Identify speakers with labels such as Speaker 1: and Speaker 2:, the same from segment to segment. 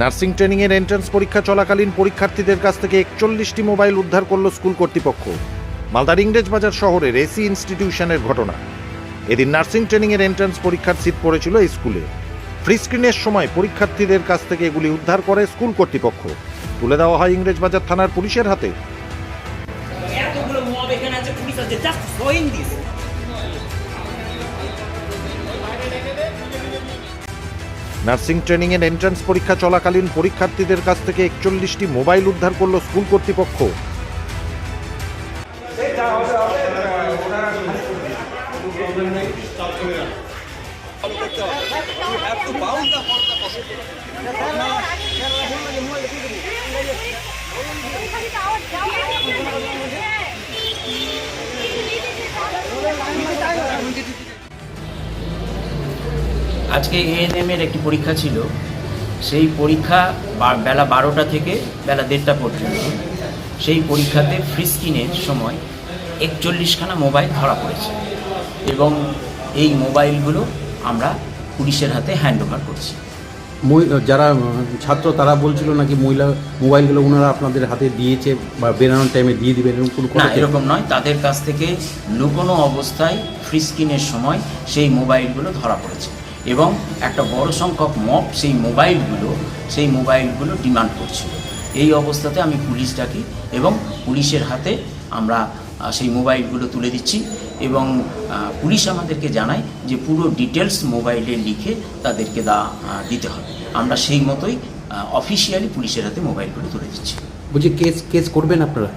Speaker 1: Nursing ট্রেনিংয়ের entrance পরীক্ষা চলাকালীন পরীক্ষার্থীদের কাছ থেকে একচল্লিশটি মোবাইল উদ্ধার করল স্কুল কর্তৃপক্ষ। মালদার ইংরেজবাজার শহরের এসি ইনস্টিটিউশনের ঘটনা। এদিন নার্সিং ট্রেনিংয়ের এন্ট্রান্স পরীক্ষার সিট পড়েছিল এই স্কুলে। ফ্রি স্ক্রিনের সময় পরীক্ষার্থীদের কাছ থেকে এগুলি উদ্ধার করে স্কুল কর্তৃপক্ষ। তুলে দেওয়া হয় ইংরেজবাজার থানার পুলিশের হাতে।
Speaker 2: এতগুলো মব এখানে আছে, পুলিশ আছে জাস্ট শোয়িং দিস
Speaker 1: নার্সিং ট্রেনিংয়ের এন্ট্রান্স পরীক্ষা চলাকালীন পরীক্ষার্থীদের কাছ থেকে একচল্লিশটি মোবাইল উদ্ধার করল স্কুল কর্তৃপক্ষ।
Speaker 3: আজকে এএনএম এর একটি পরীক্ষা ছিল। সেই পরীক্ষা বেলা বারোটা থেকে বেলা দেড়টা পর্যন্ত। সেই পরীক্ষাতে ফ্রি স্ক্রিনের সময় একচল্লিশখানা মোবাইল ধরা পড়েছে এবং এই মোবাইলগুলো আমরা পুলিশের হাতে হ্যান্ড ওভার করছি।
Speaker 4: যারা ছাত্র তারা বলছিল নাকি মহিলা মোবাইলগুলো ওনারা আপনাদের হাতে দিয়েছে বা বেরানোর টাইমে দিয়ে দিবেন এরকম কোনো
Speaker 3: না এরকম নয়। তাদের কাছ থেকে লুকোনো অবস্থায় ফ্রি স্ক্রিনের সময় সেই মোবাইলগুলো ধরা পড়েছে। এবং একটা বড় সংখ্যক মপ সেই মোবাইলগুলো সেই মোবাইলগুলো ডিমান্ড করছিল। এই অবস্থাতে আমি পুলিশ ডাকি এবং পুলিশের হাতে আমরা সেই মোবাইলগুলো তুলে দিচ্ছি এবং পুলিশ আমাদেরকে জানায় যে পুরো ডিটেলস মোবাইলে লিখে তাদেরকে দা দিতে হবে। আমরা সেই মতোই অফিসিয়ালি পুলিশের হাতে মোবাইলগুলো তুলে দিচ্ছি।
Speaker 4: বলছি কেস কেস করবেন আপনারা?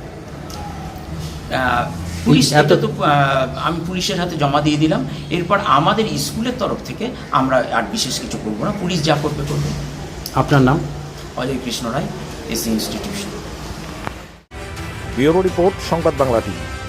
Speaker 3: পুলিশ
Speaker 4: এত-
Speaker 3: এটা তো আহ, আমি পুলিশের হাতে জমা দিয়ে দিলাম। এরপর আমাদের স্কুলের তরফ থেকে আমরা আর বিশেষ কিছু করব না। পুলিশ যা করবে করবে।
Speaker 4: আপনার নাম?
Speaker 3: Ajay Krishna Roy AC institution.
Speaker 1: Bureau report Sangbad Bangla TV.